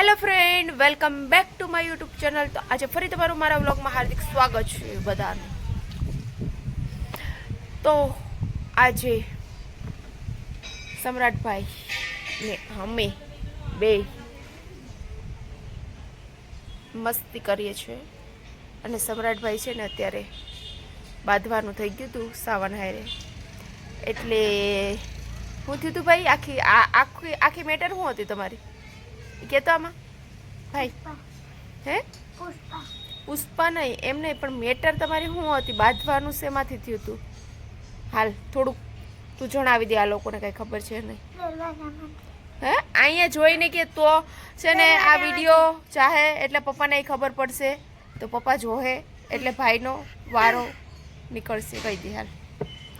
Hello friend welcome back to my YouTube channel તો આજે ફરી તમારું મારા વ્લોગમાં હાર્દિક સ્વાગત છે બધાનું. તો આજે સમ્રાટભાઈ ને અમે બે મસ્તી કરીએ છીએ. અને સમ્રાટભાઈ છે ને અત્યારે બાંધવાનું થઈ ગયું હતું સાવન હારે. એટલે હું થયું હતું ભાઈ, આખી આ આખી આખી મેટર શું હતી તમારી? કહેતો આમાં? ભાઈ? હે? પુષ્પા. નહીં એમ નહીં પણ મેટર તમારી શું હતી? બાંધવાનું શેમાંથી થયું હતું હાલ થોડુંક તું જણાવી દે આ લોકોને કંઈ ખબર છે નહીં. હે? અહીંયા જોઈને કે તો છે ને આ વીડિયો ચાહે એટલે પપ્પાને ખબર પડશે. તો પપ્પા જોહે એટલે ભાઈનો વારો નીકળશે. કહી દે હાલ.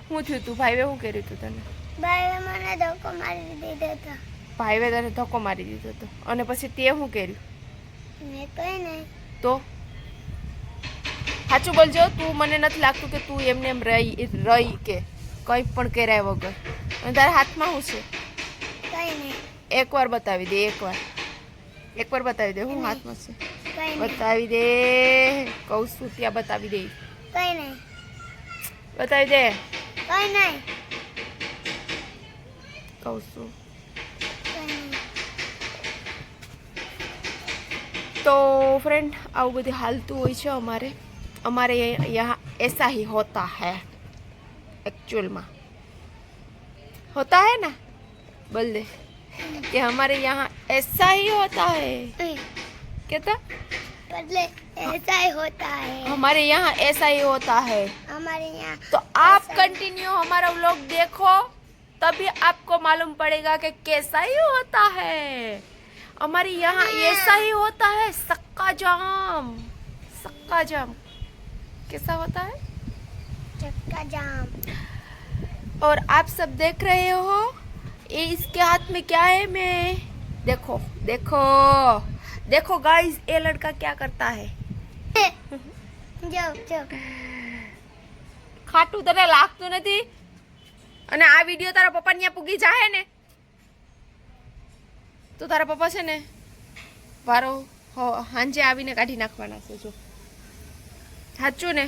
શું થયું તું? ભાઈએ શું કર્યું તું તને? ભાઈએ મને ધક્કો મારી દીધો હતો. ભાઈએ તને ધક્કો મારી દીધો હતો. અને પછી તે શું કર્યું? મેં કઈ નહીં તો? સાચું બોલજો તું મને નથી લાગતું કે તું એમને એમ રહી રહી કે કંઈ પણ કર્યા વગર. અને તારા હાથમાં શું છે? કઈ નહીં એકવાર બતાવી દે એકવાર. એકવાર બતાવી દે હું હાથમાં છે? કઈ બતાવી દે. કહું છું ત્યાં બતાવી દે. કઈ નહીં બતાવી દે. કઈ નહીં કહું છું. તો ફ્રેન્ડ આવું બધું હાલતું હોય છે અમારે અમારે यहाँ ऐसा ही होता है एक्चुअल में होता है ना बोल दे कि हमारे यहाँ ऐसा ही होता है कहता बदले ऐसा ही होता है हमारे यहाँ ऐसा ही होता है हमारे यहाँ तो आप कंटिन्यू हमारा व्लॉग देखो तभी आपको मालूम पड़ेगा कि कैसा ही होता है हमारे यहाँ ऐसा ही होता है सक्का जाम सक्का जाम कैसा होता है चक्का जाम और आप सब देख रहे हो ये इसके हाथ में क्या है मैं देखो देखो देखो गाइस ये लड़का क्या करता है જાઓ જાઓ ખાટું તને લાગતું નથી અને આ વિડીયો તારા પપ્પા ત્યાં પૂગી જાય ને તો તારા પપ્પા છે ને વારો હાંજે આવીને કાઢી નાખવાના છે જો. સાચું ને?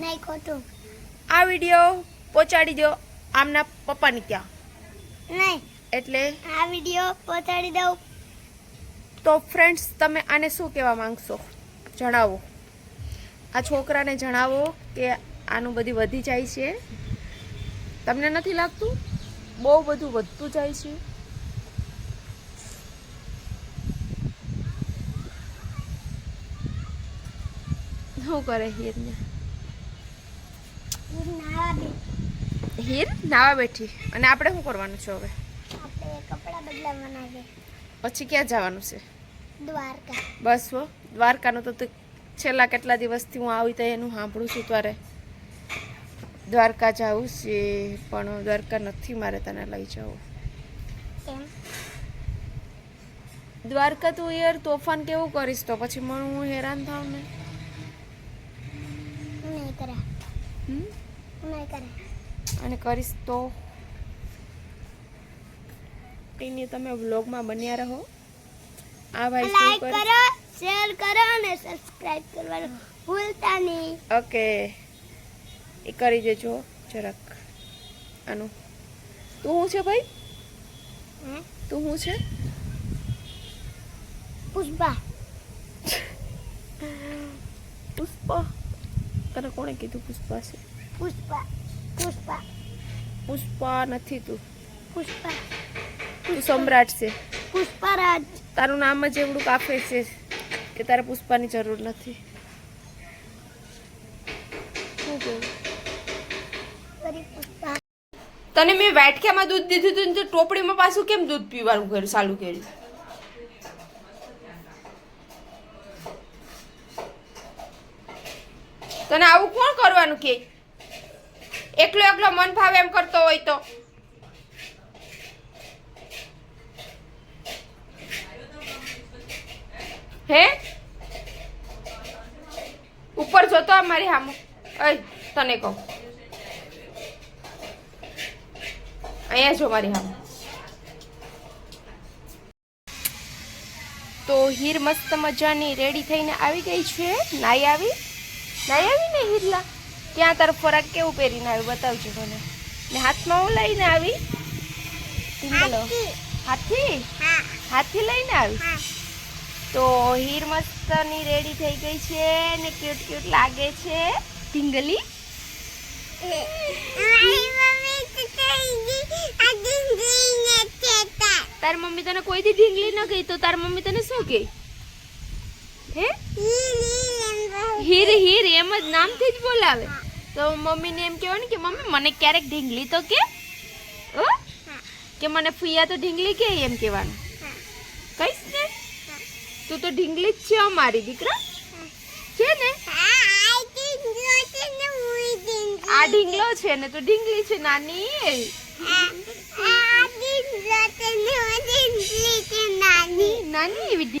નહીં ખોટું. આ વીડિયો પહોંચાડી દો આમના પપ્પાની ત્યાં નહીં. એટલે આ વીડિયો પહોંચાડી દઉં. તો ફ્રેન્ડ્સ તમે આને શું કહેવા માંગશો? જણાવો. આ છોકરાને જણાવો કે આનું બધી વધી જાય છે. તમને નથી લાગતું? બહુ બધું વધતું જાય છે. શું કરે હીરને? ને હીર નાવા બેઠી. અને આપણે શું કરવાનું છે હવે? પછી ક્યાં જવાનું છે? દ્વારકા. બસ હો. દ્વારકાનું તો તું છેલ્લા કેટલા દિવસથી હું આવી તો એનું સાંભળું છું તારે. દ્વારકા જવું છે પણ દ્વારકા નથી મારે તને લઈ જવું. દ્વારકા તું યાર તોફાન કેવું કરીશ તો? પછી મને હું હેરાન થાવ ને? નહીં કરે. હમ? નહીં કરે. અને કરીશ તો. એની તમે વ્લોગમાં બન્યા રહો. આ ભાઈ લાઈક કરો? શેર કરો અને સબસ્ક્રાઇબ કરવાનું ભૂલતા નહીં. ઓકે. એ કરી દેજો જરાક. આનું. તું શું છે ભાઈ? તું શું છે? પુષ્પા. પુષ્પા. તને કોણે કીધું પુષ્પા છે? પુષ્પા પુષ્પા. પુષ્પા નથી તું. પુષ્પા તું સમ્રાટ છે. પુષ્પારાજ. તારું નામ જ એવડું કાફે છે કે તારે પુષ્પાની જરૂર નથી. તને મેં વાટક્યામાં દૂધ દીધું હતું તો ટોપડીમાં પાછું કેમ દૂધ પીવાનું કર્યું ચાલુ કર્યું? તને આવું કોણ કરવાનું કે? એકલો એકલો મન ભાવે એમ કરતો હોય તો. હે? ઉપર જોતો મારી સામે અય, તને કહું. અહીંયા જો મારી હામો. તો હીર મસ્ત મજાની રેડી થઈને આવી ગઈ છે? નાઈ આવી? નાઈ આવી ને હિરલા. ક્યાં તારો ફરાક કેવું પહેરીને આવ્યું બતાવજો મને. ને હાથમાં હું લઈને આવી? ટીંગલો હાથી. હાથી? લઈને આવી? તો હીર મસ્તની રેડી થઈ ગઈ છે ને ક્યુટ ક્યુટ લાગે છે. ટિંગલી ગઈ તાર મમ્મી તને કોઈ દી ઢીંગલી ન કહી તો તાર મમ્મી તને શું કહી હે? હીર હીર એમ જ નામથી જ બોલાવે. તો મમ્મીને એમ કહેવાનું કે મમ્મી મને ક્યારેક ઢીંગલી તો કે? કે મને ફુઈયા તો ઢીંગલી કે એમ કહેવાનું? કહીશ ને? તું તો ઢીંગલી જ છે અમારી દીકરા. છે ને? આ ઢીંગલો છે ને તો ઢીંગલી છે નાની. નાની? એવી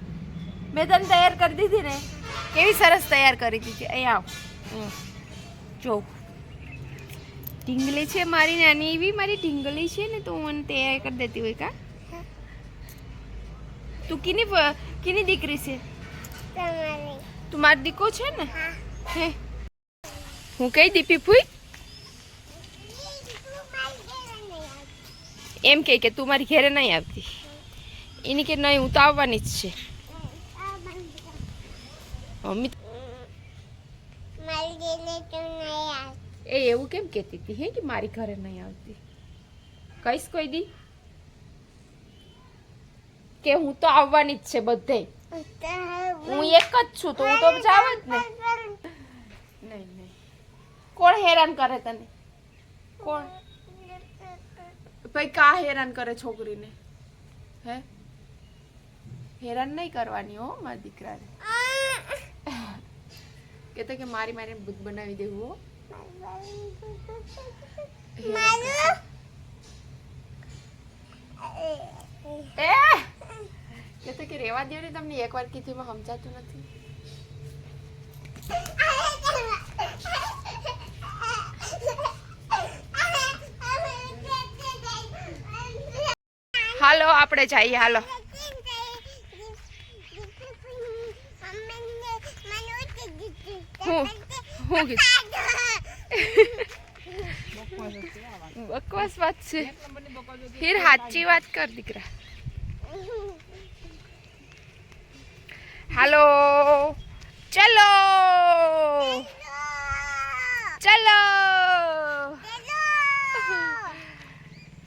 મેં તને તૈયાર કરી દીધી ને? કેવી સરસ તૈયાર કરી દીધી? અહીંયા આવ. જો. ઢીંગલી છે મારી નાની એવી મારી ઢીંગલી છે ને તો હું તૈયાર કરી દેતી હોય કા? તું કીની કિની દીકરી છે? તું મારી દીકો છે ને? હે. હું. કઈ દીપી ફૂઈ એમ કે કે તું મારી ઘેરે નહીં આવતી. એની કે નહીં હું તો આવવાની જ છે. એ એવું કેમ કહેતી હતી હે કે મારી ઘરે નહીં આવતી? કહીશ કોઈ દી? કે હું તો આવવાની જ છે બધે. હું એક જ છું તો હું તો જાવ જ ને. નહીં નહીં. કોણ હેરાન કરે તને? કોણ? ભાઈ કા હેરાન કરે છોકરીને? હે? હેરાન નહીં કરવાની હો મારા દીકરાને. કહેતા કે મારી મારી ભૂત બનાવી દેવું કહેતો કે રેવા દો ને તમને એકવાર કીધું એમાં સમજાતું નથી. હાલો આપણે જઈએ હાલો. હું હું કીધું બકવાસ વાત છે હીર સાચી વાત કર દીકરા હાલો ચલો चलो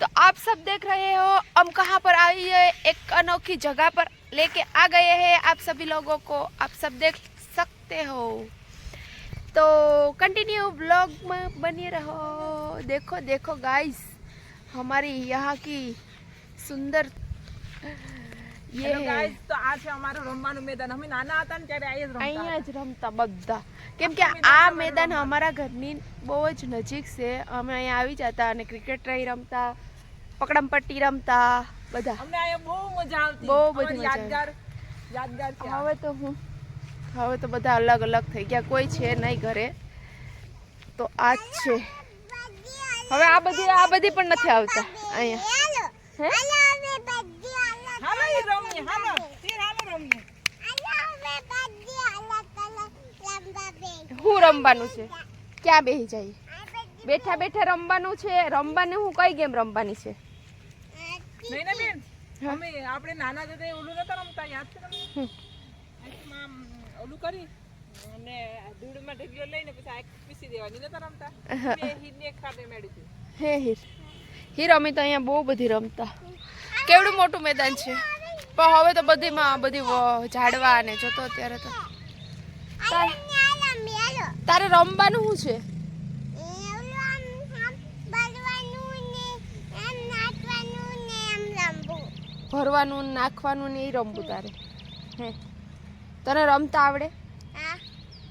तो आप सब देख रहे हो हम कहाँ पर आई है एक अनोखी जगह पर लेके आ गए हैं आप सभी लोगों को आप सब देख सकते हो तो कंटिन्यू ब्लॉग में बने रहो देखो देखो गाइस हमारी यहाँ की सुंदर ये હેલો है ગાઈસ તો આ છે અમારું રમવાનું મેદાન અમે નાના હતા ને ત્યારે અહીંયા જ રમતા અહીંયા જ રમતા બધા કેમ કે આ મેદાન અમારા ઘરની બહુ જ નજીક છે અમે અહીંયા આવી જતા અને ક્રિકેટ રહી રમતા પકડમ પટ્ટી રમતા બધા અમને અહીંયા બહુ મજા આવતી બહુ બધી અમારી મજા યાદગાર યાદગાર છે આ. હવે તો હું હવે તો બધા અલગ અલગ થઈ ગયા. કોઈ છે નહીં ઘરે. તો આ જ છે. હવે આ બધી આ બધી પણ નથી આવતા. અહીંયા. હે? રમવાનું છે? ક્યાં બેસી જાય? બેઠા બેઠા રમવાનું છે. રમવાની હું કઈ ગેમ રમવાની છે? નહીં ને બેન. અમે આપણે નાના હતા ઓલું નતા રમતા યાદ છે તમને? ઓલું કરી? અને ધૂળમાં ઢગલો લઈને પછી આંખ પીસી દેવાની નતા રમતા? બે હીરને એક ખાતે મેળવી હતી. હે હીર. હીર અમે તો અહીંયા બહુ બધી રમતા. કેવડું મોટું મેદાન છે. પણ હવે તો બધીમાં બધી ઝાડવા ને જોતો અત્યારે તો. તારે- તારે રમવાનું શું છે? ભરવાનું નાખવાનું ને એ રમવું તારે. હે. તને રમતા આવડે?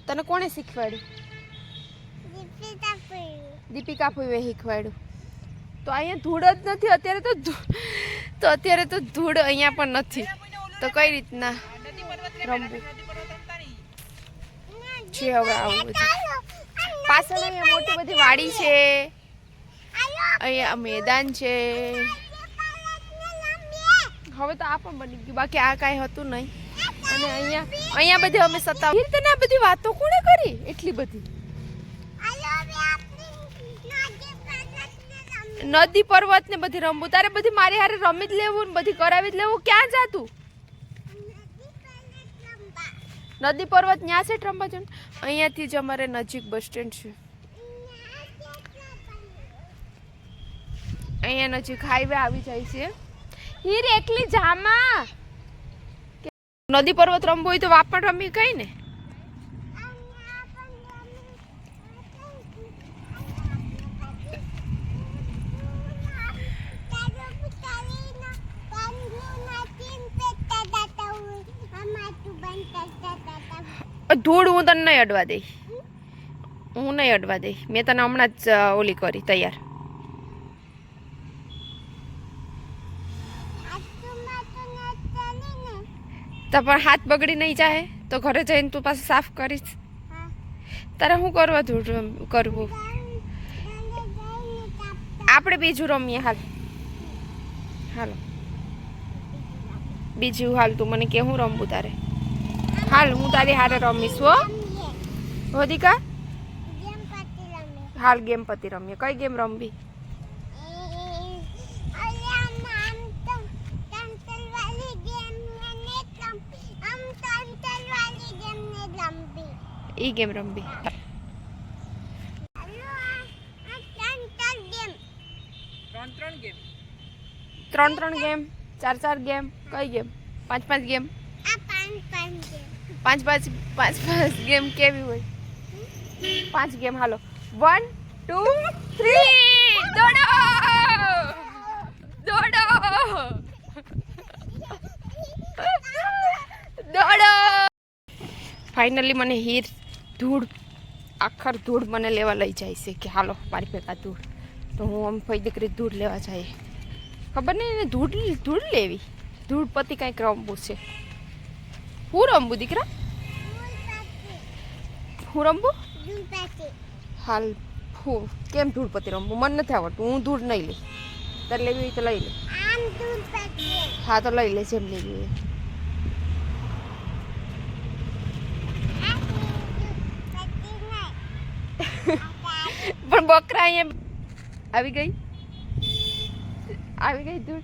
તને કોણે શીખવાડ્યું? દીપિકા ફૂવે શીખવાડ્યું. તો અહીંયા ધૂળ જ નથી અત્યારે તો તો અત્યારે તો ધૂળ અહીંયા પણ નથી. તો કઈ રીતના રમવું? છે હવે આવું બધું. પાછળ અહીંયા મોટી બધી વાડી છે. અહીંયા મેદાન છે. હવે તો આ પણ બની ગયું બાકી આ કાંઈ હતું નહીં. અને અહીંયા અહીંયા બધી અમે તને આ બધી વાતો કોણે કરી? એટલી બધી. નદી પર્વત ને બધી રમવું. તારે બધી મારી હારે રમી જ લેવું ને બધી કરાવી જ લેવું. ક્યાં જાતું? નદી પર્વત ન્યા છે રમવા જવાનું અહીંયાથી જ અમારે નજીક બસ સ્ટેન્ડ છે. અહીંયા નજીક હાઈવે આવી જાય છે. હીર, એકલી જામા? નદી પર્વત રમવું હોય તો વાપણ રમી કઈ ને? ધૂળ હું તને નહીં અડવા દઈ. હું નહીં અડવા દઈ. મેં તને હમણાં જ ઓલી કરી, તૈયાર. તો પણ હાથ બગડી નહીં જાય તો ઘરે જઈને તું પાછું સાફ કરીશ. તારે શું કરવા કરવું? આપણે બીજું રમીએ હાલ. હાલો. બીજું હાલ તું મને કે હું રમવું તારે? હાલ હું તારી હારે રમીશ હો. હોદિકા હાલ ગેમ પતિ રમીએ. કઈ ગેમ રમવી? ઈ ગેમ રમવી. ત્રણ ત્રણ ગેમ ત્રણ ત્રણ ગેમ ચાર ચાર ગેમ કઈ ગેમ પાંચ પાંચ ગેમ પાંચ પાંચ પાંચ પાંચ ગેમ કેવી હોય? પાંચ ગેમ હાલો. વન ટુ થ્રી દોડો! દોડો! દોડો! ફાઇનલી મને હીર ધૂળ આખર ધૂળ મને લેવા લઈ જાય છે કે હાલો મારી ભેગા ધૂળ. તો હું આમ ભાઈ દીકરી ધૂળ લેવા જાય. ખબર નહીં એને ધૂળ ધૂળ લેવી. ધૂળ પતિ કાંઈક રમવું છે. હું રમવું દીકરા? હું રમવું હાલ હું કેમ ધૂળપતિ રમવું મને નથી આવડતું હું ધૂળ નહીં લઈ. તારે લેવી હોય તો લઈ લે. હા તો લઈ લે જેમ લેવી હોય એમ. પણ બકરા અહીંયા આવી ગઈ? આવી ગઈ ધૂળ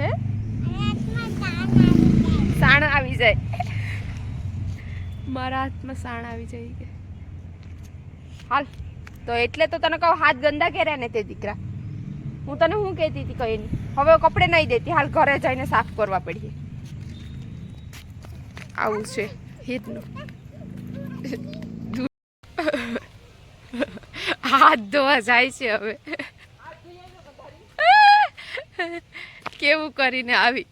હે? સાણ આવી જાય. મારા હાથમાં સાણ આવી જાય કે. હાલ. તો એટલે તો તને કહું, હાથ ગંદા કર્યા ને તે દીકરા. હું તને શું કહેતી હતી કઈ નહીં હવે કપડે નહીં દેતી. હાલ ઘરે જઈને સાફ કરવા પડીએ. આવું છે હિતનું. હાથ ધોવા જાય છે હવે. કેવું કરીને આવી?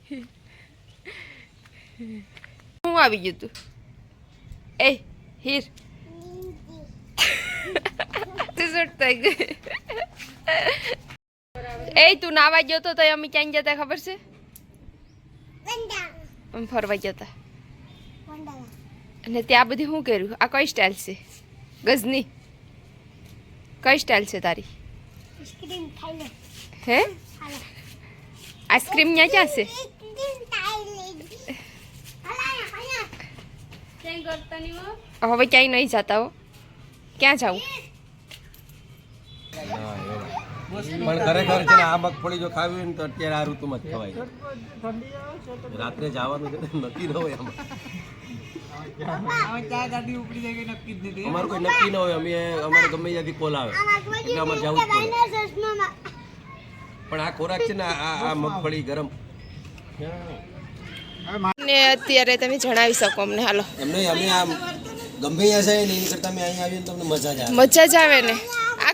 હું આવી ગયું તું? એ હીર. એ તું નાવા ગયો તો અમે ક્યાં જતા ખબર છે? ફરવા ફરવા જતા અને ત્યાં બધી શું કર્યું? આ કઈ સ્ટાઇલ છે? ગઝની કઈ સ્ટાઇલ છે તારી? હે? આઈસ્ક્રીમ ક્યાં ક્યાં છે? હવે ક્યાંય નહીં જતા હો. ક્યાં જાવું પણ ખરેખર છે ને આ મગફળી જો ખાવી હોય ને તો અત્યારે આ ઋતુમાં જ ખવાય. રાત્રે જવાનું છે નક્કી ન હોય આમાં. અમારું કોઈ નક્કી ન હોય અમે અમારે ગમે ત્યાંથી કોલ આવે. એટલે અમારે જવું જ પડે. પણ આ ખોરાક છે ને આ આ મગફળી ગરમ. ને અત્યારે તમે જણાવી શકો અમને હાલો. એમ નહીં અમે આમ ગમે ત્યાં જાય ને એની કરતા અમે અહીંયા આવીએ તમને મજા જ આવે. મજા જ આવે ને.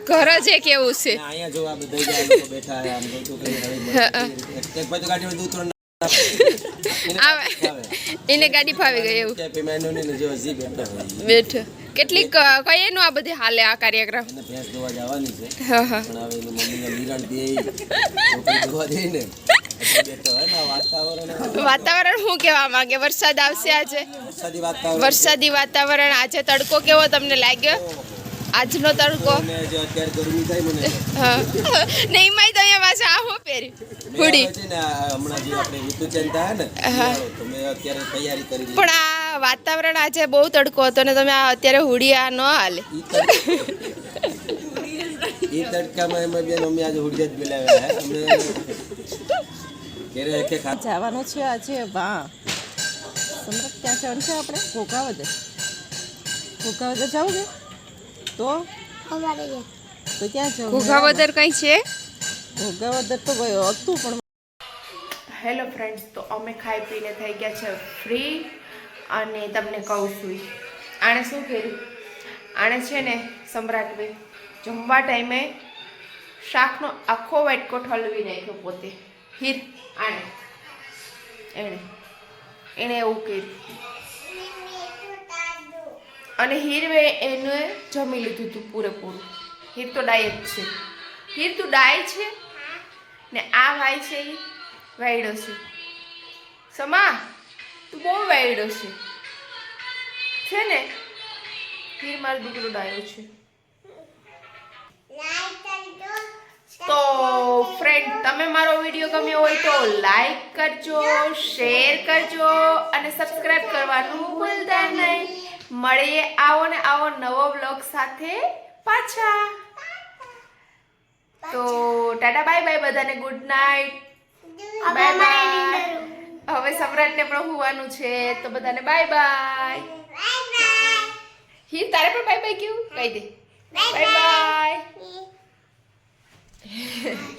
ઘર જ એક એવું છે. ને અહીંયા જો આ બધા લોકો બેઠા છે આમ ગોતું કરી હવે એક એક ગાડીમાં દૂધ ત્રણ એને આવે. આવે. એને ગાડી ફાવી ગઈ એવું. નું ને બેઠા કેટલીક કઈ એનું આ બધી હાલે આ કાર્યક્રમ. ભેંસ ધોવા જવાની છે. હા હા. પણ હવે મમ્મીને નિરાણ દે ધોવા દે ને. એટલે બેઠો હોય ને આ વાતાવરણ. વાતાવરણ શું કહેવા માંગે? વરસાદ આવશે આજે? વરસાદી વાતાવરણ. આજે તડકો કેવો તમને લાગ્યો? આજનો તડકો. નહીં જે તો. પાછા આ હું. પહેર્યું હુડી. પણ આ વાતાવરણ આજે બહુ તડકો હતો ને તમે આ અત્યારે હુડી આ ન હાલે. એ તડકામાં એમાં બેન અમે આજે હુડિયા જ બોલાવ્યા જવાનું છે આજે વાહ. સમ્રાટ ક્યાં જવાનું છે આપણે? ઘોઘાવદર ઘોઘાવદર જવું છે તો? અમારે તો ક્યાં જવું ઘોઘાવદર કઈ છે? ઘોઘાવદર તો ગયો હતું પણ. હેલો ફ્રેન્ડ્સ તો અમે ખાઈ પીને થઈ ગયા છે ફ્રી અને તમને કહું છું. આણે શું કર્યું? આણે છે ને સમ્રાટભાઈ જમવા ટાઈમે શાકનો આખો વાટકો ઠલવી નાખ્યો પોતે. હીર. આણે એણે એણે એવું કર્યું. અને હીરવે એને જમી લીધું હતું પૂરેપૂરું. હીર તો ડાય જ છે. હીર તું ડાય છે ને આ ભાઈ છે એ વાયડો છે. સમા, તું બહુ વાયડો છે. છે ને? હીર મારો દીકરો ડાયો છે. તો ફ્રેન્ડ તમે મારો વીડિયો ગમ્યો હોય તો લાઈક કરજો શેર કરજો અને સબસ્ક્રાઇબ કરવાનું ભૂલતા નહીં. મળીએ આવો ને આવો નવો બ્લોગ સાથે પાછા. તો ટાટા બાય બાય બધાને ગુડ નાઇટ બાય બાય હવે સમ્રાટને પણ હોવાનું છે. તો બધાને બાય બાય. હી તારે પણ બાય બાય કેવું કહી દે. બાય. બાય.